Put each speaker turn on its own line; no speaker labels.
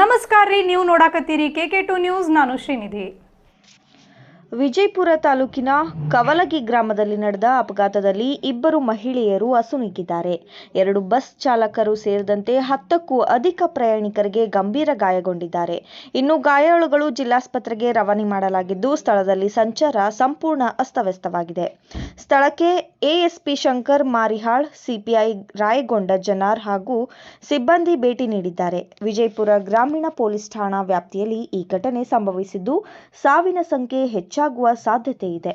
ನಮಸ್ಕಾರ ರೀ, ನೀವು ನೋಡಾಕತ್ತೀರಿ ಕೆ ಕೆ ಟು ನ್ಯೂಸ್, ನಾನು ಶ್ರೀನಿಧಿ.
ವಿಜಯಪುರ ತಾಲೂಕಿನ ಕವಲಗಿ ಗ್ರಾಮದಲ್ಲಿ ನಡೆದ ಅಪಘಾತದಲ್ಲಿ ಇಬ್ಬರು ಮಹಿಳೆಯರು ಅಸುನೀಗಿದ್ದಾರೆ. ಎರಡು ಬಸ್ ಚಾಲಕರು ಸೇರಿದಂತೆ ಹತ್ತಕ್ಕೂ ಅಧಿಕ ಪ್ರಯಾಣಿಕರಿಗೆ ಗಂಭೀರ ಗಾಯಗೊಂಡಿದ್ದಾರೆ. ಇನ್ನು ಗಾಯಾಳುಗಳು ಜಿಲ್ಲಾಸ್ಪತ್ರೆಗೆ ರವಾನೆ ಮಾಡಲಾಗಿದ್ದು, ಸ್ಥಳದಲ್ಲಿ ಸಂಚಾರ ಸಂಪೂರ್ಣ ಅಸ್ತವ್ಯಸ್ತವಾಗಿದೆ. ಸ್ಥಳಕ್ಕೆ ಎಎಸ್ಪಿ ಶಂಕರ್ ಮಾರಿಹಾಳ್, ಸಿಪಿಐ ರಾಯಗೊಂಡ ಜನಾರ್ ಹಾಗೂ ಸಿಬ್ಬಂದಿ ಭೇಟಿ ನೀಡಿದ್ದಾರೆ. ವಿಜಯಪುರ ಗ್ರಾಮೀಣ ಪೊಲೀಸ್ ಠಾಣಾ ವ್ಯಾಪ್ತಿಯಲ್ಲಿ ಈ ಘಟನೆ ಸಂಭವಿಸಿದ್ದು, ಸಾವಿನ ಸಂಖ್ಯೆ ಹೆಚ್ಚಾಗುವ ಸಾಧ್ಯತೆ ಇದೆ.